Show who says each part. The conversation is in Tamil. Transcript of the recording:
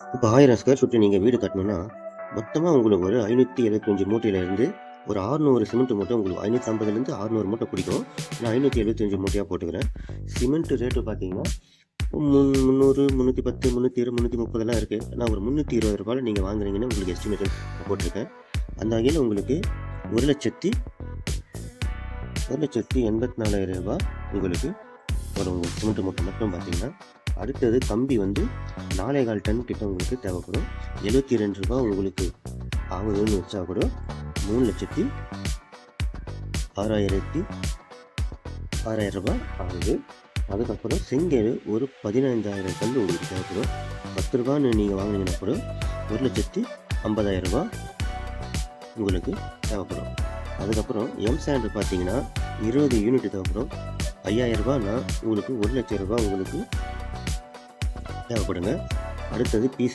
Speaker 1: இப்போ ஆயிரம் ஸ்கொயர் ஃபீட்டு நீங்கள் வீடு கட்டணும்னா மொத்தமாக உங்களுக்கு ஒரு ஐநூற்றி எழுபத்தஞ்சு மூட்டையிலேருந்து ஒரு ஆறுநூறு சிமெண்ட் மூட்டை உங்களுக்கு ஐநூற்றி ஐம்பதுலேருந்து அறுநூறு மூட்டை பிடிக்கும். நான் ஐநூற்றி எழுபத்தஞ்சு மூட்டையாக போட்டுக்கிறேன். சிமெண்ட் ரேட்டு பார்த்தீங்கன்னா முன் முந்நூறு முந்நூற்றி பத்து முந்நூற்றி இருபது முந்நூற்றி முப்பதெல்லாம் இருக்குது நான் ஒரு முந்நூற்றி இருபது ரூபாயில் நீங்கள் வாங்குறீங்கன்னு உங்களுக்கு எஸ்டிமேட் போட்டிருக்கேன். அந்த வகையில் உங்களுக்கு ஒரு லட்சத்தி ஒரு லட்சத்தி எண்பத்தி நாலாயிரம் ரூபாய் உங்களுக்கு ஒரு சிமெண்ட் மூட்டை மட்டும் பார்த்தீங்கன்னா அடுத்தது கம்பி வந்து நாலே கால் டன் கிட்ட உங்களுக்கு தேவைப்படும். எழுபத்தி ரெண்டு ரூபா உங்களுக்கு ஆகுதுன்னு வச்சா கூட மூணு லட்சத்தி ஆறாயிரத்தி ஆறாயிரம் ரூபாய் ஆகுது. அதுக்கப்புறம் செங்கல் ஒரு பதினைந்தாயிரம் கல் உங்களுக்கு தேவைப்படும். பத்து ரூபான்னு நீங்கள் வாங்கினீங்கன்னா கூட ஒரு லட்சத்தி ஐம்பதாயிரம் ரூபாய் உங்களுக்கு தேவைப்படும். அதுக்கப்புறம் எம் சாண்டு பார்த்தீங்கன்னா இருபது யூனிட் தேவைப்படும். ஐயாயிரம் ரூபாய்னா உங்களுக்கு ஒரு லட்சம் ரூபாய் உங்களுக்கு தேவைப்படுங்க. அடுத்தது பீஸ்